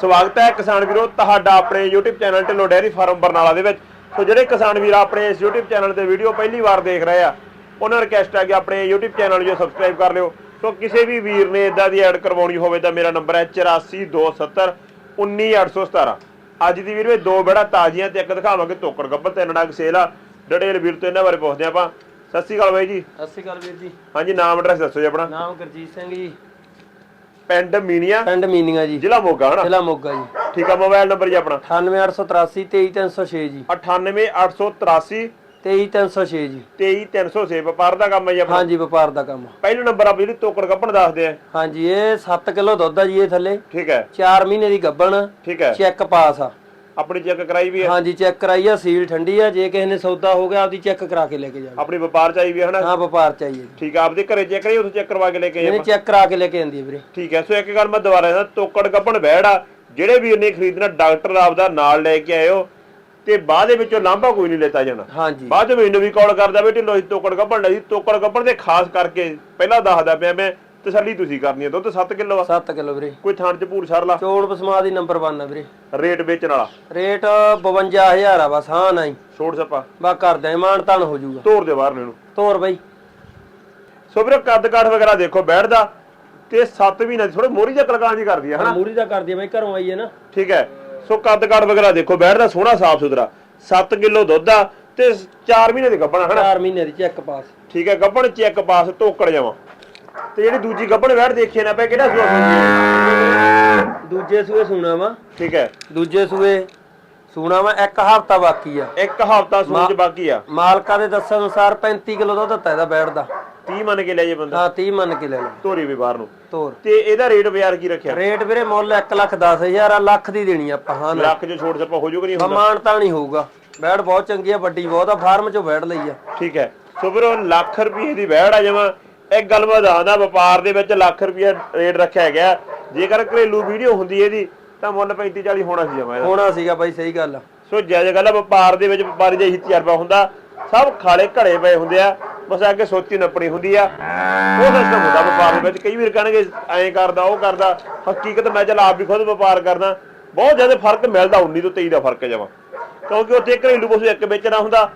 ਸਵਾਗਤ ਹੈ ਕਿਸਾਨ ਵੀਰੋ ਤੁਹਾਡਾ ਆਪਣੇ YouTube channel Dhillon dairy farm Barnala ਦੇ ਵਿੱਚ। ਸੋ ਜਿਹੜੇ ਕਿਸਾਨ ਵੀਰ ਆਪਣੇ ਇਸ YouTube ਚੈਨਲ ਤੇ ਵੀਡੀਓ ਪਹਿਲੀ ਵਾਰ ਦੇਖ ਰਹੇ ਆ ਉਹਨਾਂ ਰਿਕਵੈਸਟ ਹੈ ਕਿ ਆਪਣੇ YouTube ਚੈਨਲ ਨੂੰ ਸਬਸਕ੍ਰਾਈਬ ਕਰ ਲਿਓ। ਸੋ ਕਿਸੇ ਵੀ ਵੀਰ ਨੇ ਇਦਾਂ ਦੀ ਐਡ ਕਰਵਾਉਣੀ ਹੋਵੇ ਤਾਂ ਮੇਰਾ ਨੰਬਰ ਹੈ 8427 19817 ਅੱਜ ਦੀ ਵਿੱਚ ਦੋ ਬੜਾ ਤਾਜ਼ੀਆਂ ਤੇ ਇੱਕ ਦਿਖਾਵਾਂਗੇ ਤੋਕੜ ਗੱਬਰ ਤੇ ਨੜਾਕ ਸੇਲ ਆ। ਡਿਟੇਲ ਵੀਰ ਤੋਂ ਇਹਨਾਂ ਬਾਰੇ ਪੁੱਛਦੇ ਆਪਾਂ। ਸਤਿ ਸ਼੍ਰੀ ਅਕਾਲ ਬਾਈ ਜੀ। ਸਤਿ ਸ਼੍ਰੀ ਅਕਾਲ ਵੀਰ ਜੀ। ਹਾਂਜੀ ਨਾਮ ਐਡਰੈਸ ਦੱਸੋ ਜੀ ਆਪਣਾ। ਨਾਮ ਗੁਰਜੀਤ ਸਿੰਘ ਜੀ। ਪਿੰਡ ਮੀਨੀਆ ਪਿੰਡ ਮੀਨੀਆਂ ਜੀ। ਜ਼ਿਲ੍ਹਾ ਮੋਗਾ ਹਨਾ? ਜ਼ਿਲ੍ਹਾ ਮੋਗਾ ਜੀ। ਠੀਕ ਆ ਮੋਬਾਈਲ ਨੰਬਰ ਜੀ ਆਪਣਾ? 98883 23306 ਜੀ। 98883 23306 ਜੀ। 23306 ਵਪਾਰ ਦਾ ਕੰਮ ਹੈ ਜੀ ਆਪਣਾ? ਹਾਂਜੀ ਵਪਾਰ ਦਾ ਕੰਮ। ਪਹਿਲਾ ਨੰਬਰ ਆਪਾਂ ਜਿਹੜੀ ਤੋਕੜ ਗੱਪਣ ਦੱਸਦੇ ਆ। ਹਾਂਜੀ ਇਹ 7 ਕਿਲੋ ਦੁੱਧ ਆ ਜੀ ਇਹ ਥੱਲੇ। ਠੀਕ ਹੈ। 4 ਮਹੀਨੇ ਦੀ ਗੱਬਣ ਠੀਕ ਹੈ। ਚੈੱਕ ਪਾਸ ਆ। ਆਪਣੀ ਚੈੱਕ ਕਰਾਈ ਵੀ ਹੈ। ਹਾਂਜੀ ਚੈੱਕ ਕਰਾਈ ਆ ਸੀਲ ਠੰਡੀ ਆ ਜੇ ਕਿਸੇ ਨੇ ਸੌਦਾ ਹੋ ਗਿਆ ਆਪਦੀ ਚੈੱਕ ਕਰਾ ਕੇ ਲੈ ਕੇ ਜਾਵੇ ਆਪਣੀ ਵਪਾਰ ਚਾਹੀ ਵੀ ਹੈ ਹਨਾ? ਹਾਂ ਵਪਾਰ ਚਾਹੀਏ ਠੀਕ ਆ ਆਪਦੇ ਘਰੇ ਚੈੱਕ ਕਰਾਈ ਉੱਥੇ ਚੈੱਕ ਕਰਵਾ ਕੇ ਲੈ ਕੇ ਆਏ ਚੈੱਕ ਕਰਾ ਕੇ ਲੈ ਕੇ ਆਂਦੀ ਵੀਰੇ। ਠੀਕ ਹੈ ਸੋ ਇੱਕ ਗੱਲ ਮੈਂ ਦੁਬਾਰਾ ਦੱਸਾਂ ਤੋਕੜ ਗੱਪਣ ਬੈੜ ਆ ਜਿਹੜੇ ਵੀਰ ਨੇ ਖਰੀਦਣਾ ਡਾਕਟਰ ਆਪਦਾ ਨਾਲ ਲੈ ਕੇ ਆਇਓ ਤੇ ਬਾਅਦ ਦੇ ਵਿੱਚੋਂ ਲਾਂਭਾ ਕੋਈ ਨਹੀਂ ਲੈਤਾ ਜਾਣਾ। ਹਾਂਜੀ। ਬਾਅਦ ਚ ਮੈਨੂੰ ਵੀ ਕਾਲ ਕਰਦਾ ਬੇਟੀ ਲੋਈ ਤੋਕੜ ਗੱਪਣ ਲਈ ਤੋਕੜ ਗੱਪਣ ਦੇ ਖਾਸ ਕਰਕੇ ਪਹਿਲਾਂ ਦੱਸਦਾ ਪਿਆ ਮੈਂ ਤਸੱਲੀ ਤੁਸੀਂ ਕਰਨੀ ਹੈ ਦੁੱਧ 7 ਕਿਲੋ ਆ। 7 ਕਿਲੋ ਵੀਰੇ। ਕੋਈ ਥਾਣ ਚ ਪੂਰ ਛੜ ਲਾ। ਚੋੜ ਬਸਮਾ ਦੀ ਨੰਬਰ 1 ਆ ਵੀਰੇ। ਰੇਟ ਵੇਚਣ ਵਾਲਾ। ਰੇਟ 52000 ਆ ਬਸ ਹਾਂ ਨਹੀਂ। ਛੋੜ ਸੱਪਾ। ਬਾ ਕਰਦੇ ਮਾਨ ਤਾਨ ਹੋ ਜਾਊਗਾ। ਤੋਰ ਦੇ ਬਾਹਰ ਨੂੰ ਤੋਰ ਬਾਈ। ਸੋ ਵੀਰੇ ਕੱਦ ਕਾਠ ਵਗੈਰਾ ਦੇਖੋ ਬੈਠਦਾ। ਤੇ 7 ਮਹੀਨੇ ਥੋੜੇ ਮੋਰੀ ਜਿਹਾ ਕਲਕਾਂ ਜੀ ਕਰਦੀ ਹੈ ਹਨਾ? ਮੂਰੀ ਦਾ ਕਰਦੀ ਆ ਬਾਈ ਘਰੋਂ ਆਈ ਹੈ ਨਾ। ਠੀਕ ਹੈ। ਸੋ ਕੱਦ ਕਾਠ ਵਗੈਰਾ ਦੇਖੋ ਬੈਠਦਾ ਸੋਹਣਾ ਸਾਫ਼ ਸੁਥਰਾ। 7 ਕਿਲੋ ਦੁੱਧ ਆ ਤੇ 4 ਮਹੀਨੇ ਦੀ ਗੱਭਣ ਹਨਾ? 4 ਮਹੀਨੇ ਦੀ ਚੈੱਕ ਪਾਸ ਠੀਕ ਹੈ ਗੱਭਣ ਚੈੱਕ ਪਾਸ ਟੋਕੜ ਜਾਵਾਂ ਤੇ ਜਿਹੜੀ ਦੂਜੀ ਗੱਭਣ ਬੈਠ ਦੇਖੀਏ ਨਾ ਪਏ ਕਿਹੜਾ ਸੂਆ ਸੂਈ ਦੂਜੇ ਸੂਏ ਸੂਣਾ ਵਾ। ਠੀਕ ਹੈ। ਦੂਜੇ ਸੂਏ ਸੂਣਾ ਵਾ ਇੱਕ ਹਫ਼ਤਾ ਬਾਕੀ ਆ। ਇੱਕ ਹਫ਼ਤਾ ਸੂਣ ਚ ਬਾਕੀ ਆ। ਮਾਲਕਾਂ ਦੇ ਦੱਸਣ ਅਨੁਸਾਰ 35 ਕਿਲੋ ਦੁੱਧ ਦਿੱਤਾ ਇਹਦਾ ਬੈਠ ਦਾ। 30 ਮੰਨ ਕੇ ਲੈ ਜੇ ਬੰਦਾ। ਹਾਂ 30 ਮੰਨ ਕੇ ਲੈ ਲਓ ਧੋਰੀ ਵੀ ਬਾਹਰ ਨੂੰ। ਤੋਰ ਤੇ ਇਹਦਾ ਰੇਟ ਬਾਜ਼ਾਰ ਕੀ ਰੱਖਿਆ? ਰੇਟ ਵੀਰੇ ਮੁੱਲ 1 ਲੱਖ 10000 ਆ ਲੱਖ ਦੀ ਦੇਣੀ ਆਪਾਂ ਹਾਂ ਨਾ। ਲੱਖ ਚ ਛੋੜ ਸੱਪਾ ਹੋ ਜੂਗਾ ਨਹੀਂ ਹੁੰਦਾ? ਤਾਂ ਨਹੀਂ ਹੋਊਗਾ। ਬੈਠ ਬਹੁਤ ਚੰਗੀ ਆ ਵੱਡੀ ਬਹੁਤ ਆ ਫਾਰਮ ਚੋਂ ਬੈਠ ਲਈ ਆ। ਠੀਕ ਹੈ। ਸੋ ਉਹ ਲੱਖ ਰੁਪਏ ਦੀ ਵਹਿੜ ਆ ਜਮਾ। ਇੱਕ ਗੱਲ ਮੈਂ ਦੱਸਦਾ ਵਪਾਰ ਦੇ ਵਿੱਚ ਲੱਖ ਰੁਪਏ ਰੇਟ ਰੱਖਿਆ ਗਿਆ। ਜੇਕਰ ਘਰੇਲੂ ਵੀਡੀਓ ਹੁੰਦੀ ਇਹਦੀ ਤਾਂ ਮੁੱਲ 35 40 ਹੋਣਾ ਸੀ ਜਮਾ ਹੋਣਾ ਸੀਗਾ ਬਾਈ ਸਹੀ ਗੱਲ ਆ। ਸੋ ਜੈ ਗੱਲ ਆ ਵਪਾਰ ਦੇ ਵਿੱਚ ਵਪਾਰੀ ਦਾ ਇਹੀ ਤਜਰਬਾ ਹੁੰਦਾ। ਸਭ ਖਾਲੇ ਘੜੇ ਪਏ ਹੁੰਦੇ ਆ ਬਸ ਅੱਗੇ ਸੋਚੀ ਨੱਪਣੀ ਹੁੰਦੀ ਆ। ਉਹ ਸਿਸਟਮ ਹੁੰਦਾ ਵਪਾਰ ਦੇ ਵਿੱਚ। ਕਈ ਵੀਰ ਕਹਿਣਗੇ ਐਂ ਕਰਦਾ ਉਹ ਕਰਦਾ। ਹਕੀਕਤ ਮੈਂ ਚੱਲ ਆਪ ਵੀ ਖੁਦ ਵਪਾਰ ਕਰਦਾ। ਬਹੁਤ ਜ਼ਿਆਦਾ ਫ਼ਰਕ ਮਿਲਦਾ 19 ਤੋਂ 23 ਦਾ ਫ਼ਰਕ ਜਮਾ। ਕਿਉਂਕਿ ਉੱਥੇ ਘਰੇਲੂ ਪਸ਼ੂ ਇੱਕ ਵੇਚਣਾ ਹੁੰਦਾ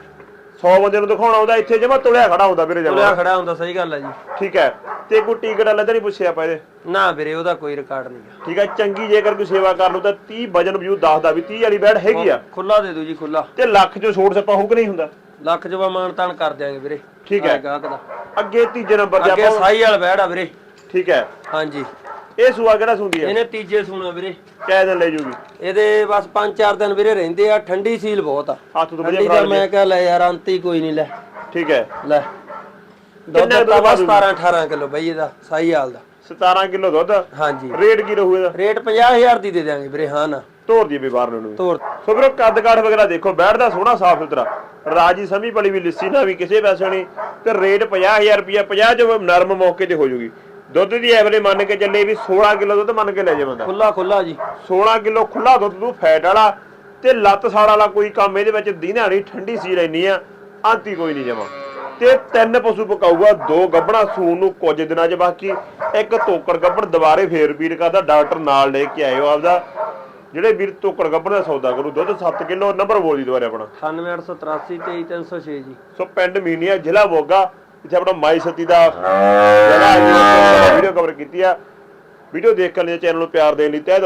100 ਬੰਦੇ ਨੂੰ ਦਿਖਾਉਣਾ ਹੁੰਦਾ ਇੱਥੇ ਜਮਾ ਤੁਲਿਆ ਖੜਾ ਹੁੰਦਾ ਵੀਰੇ ਜਮਾ। ਤੁਲਿਆ ਖੜਾ ਹੁੰਦਾ ਸਹੀ ਗੱਲ ਆ ਜੀ। ਠੀਕ ਹੈ। ਤੇ ਕੋਈ ਟਿਕਟ ਵਾਲਾ ਤਾਂ ਨਹੀਂ ਪੁੱਛਿਆ ਆਪਾਂ ਇਹਦੇ? ਨਾ ਵੀਰੇ ਉਹਦਾ ਕੋਈ ਰਿਕਾਰਡ ਨਹੀਂ ਠੀਕ ਹੈ ਚੰਗੀ ਜੇਕਰ ਕੋਈ ਸੇਵਾ ਕਰ ਲੂ ਤਾਂ 30 ਵਜਨ ਵਜੂ ਦੱਸਦਾ ਵੀ 30 ਵਾਲੀ ਬੈਡ ਹੈਗੀ ਆ। ਖੁੱਲਾ ਦੇ ਦਿਓ ਜੀ ਖੁੱਲਾ ਤੇ ਲੱਖ ਚੋਂ ਛੋੜ ਸੱਪਾ ਹੋਊ ਕਿ ਨਹੀਂ ਹੁੰਦਾ? ਲੱਖ ਜਵਾ ਮਾਨ ਤਾਨ ਕਰ ਦਿਆਂਗੇ ਵੀਰੇ। ਠੀਕ ਹੈ। ਆਹ ਗਾਹਕ ਦਾ। ਅੱਗੇ ਤੀਜੇ ਨੰਬਰ ਤੇ ਅੱਗੇ ਆਪਾਂ ਸਾਈ ਵਾਲ ਬੈੜ ਆ ਵੀਰੇ। ਠੀਕ ਹੈ। ਹਾਂਜੀ। ਇਹ ਸੂਆ ਕਿਹੜਾ ਸੁੰਦੀ ਹੈ ਇਹਨੇ ਤੀਜੇ ਸੂਣਾ ਵੀਰੇ। ਕਿਹ ਦਿਨ ਲੈ ਜੂਗੀ? ਇਹਦੇ ਬਸ 5-4 ਦਿਨ ਵੀਰੇ ਰਹਿੰਦੇ ਆ ਠੰਡੀ ਸੀਲ ਬਹੁਤ ਆ। ਹੱਥ ਤੋਂ ਠੰਡੀ ਵਧੀਆ ਦਾ ਫੜਾ ਮੈਂ ਕਿਹਾ ਲੈ ਯਾਰ ਅੰਤੀ ਕੋਈ ਨਹੀਂ ਲੈ। ਠੀਕ ਹੈ। ਲੈ। ਦੁੱਧ ਕਿੰਨਾ ਤਾਂ ਦੁੱਧ ਬਸ ਦੂਗਾ? 17-18 ਕਿਲੋ ਬਈ ਇਹਦਾ ਸਾਈ ਹਾਲ ਦਾ। 17 ਕਿਲੋ ਦੁੱਧ? ਹਾਂਜੀ। ਰੇਟ ਕੀ ਰਹੂ ਇਹਦਾ? ਰੇਟ 50000 ਦੀ ਦੇ ਦਿਆਂਗੇ ਵੀਰੇ ਹਾਂ ਨਾ। ਤੋਰ ਦੀ ਬਾਹਰ ਨੂੰ ਤੋਰ। ਸੋ ਵੀਰੋ ਕੱਦ ਕਾਠ ਵਗੈਰਾ ਦੇਖੋ ਬੈਠਦਾ ਸੋਹਣਾ ਸਾਫ਼ ਸੁਥਰਾ। ਰਾਜੀ ਸਮੀ ਪਲੀ ਵੀ ਲਿੱਸੀ ਨਾ ਵੀ ਕਿਸੇ ਪੈਸੇ ਨਹੀਂ। ਤੇ ਰੇਟ 50000 ਰੁਪਿਆ 50 ਜੋ ਨਰਮ ਮੌਕੇ ਤੇ ਹੋ ਜੂਗੀ। ਦੁੱਧ ਦੀ ਐਵਰੇਜ ਮੰਨ ਕੇ ਚੱਲੇ ਵੀ 16 ਕਿਲੋ ਦੁੱਧ ਮੰਨ ਕੇ ਲੈ ਜਾ ਬੰਦਾ। ਖੁੱਲਾ ਖੁੱਲਾ ਜੀ। 16 ਕਿਲੋ ਖੁੱਲਾ ਦੁੱਧ ਤੂੰ ਫੈਟ ਵਾਲਾ ਤੇ ਲੱਤ ਸਾੜ ਵਾਲਾ ਕੋਈ ਕੰਮ ਇਹਦੇ ਵਿੱਚ ਦੀਨਾ ਨਹੀਂ ਠੰਡੀ ਸੀ ਲੈਣੀ ਆ ਆਂਤੀ ਕੋਈ ਨਹੀਂ ਜਮਾ। ਤੇ ਤਿੰਨ ਪਸ਼ੂ ਪਕਾਊਗਾ ਦੋ ਗੱਬਣਾ ਸੂਣ ਨੂੰ ਕੁਝ ਦਿਨਾਂ 'ਚ ਬਾਕੀ ਇੱਕ ਤੋਕੜ ਗੱਬਣ ਦੁਬਾਰੇ ਫੇਰ ਰਿਪੀਟ ਕਰਦਾ ਡਾਕਟਰ ਨਾਲ ਲੈ ਕੇ ਆਇਓ ਆਪਦਾ। ਜਿਹੜੇ ਵੀਰ ਤੋਕੜ ਗੱਬਣ ਦਾ ਸੌਦਾ ਕਰੂ ਦੁੱਧ 7 ਕਿਲੋ ਨੰਬਰ ਬੋਲ ਦੀ ਦੁਬਾਰੇ ਆਪਣਾ। 9883 23306 ਜੀ। ਸੋ ਪਿੰਡ ਮੀਨੀਆ ਜ਼ਿਲ੍ਹਾ ਮੋਗਾ ਇੱਥੇ ਆਪਣਾ ਮਾਈ ਸਤੀ ਦਾ ਜਗ੍ਹਾ ਵੀਡੀਓ ਕਵਰ ਕੀਤੀ ਆ। ਵੀਡੀਓ ਦੇਖ ਕੇ ਲਈ ਚੈਨਲ ਨੂੰ ਪਿਆਰ ਦੇਣ ਲਈ ਤਹਿ ਦਿਲ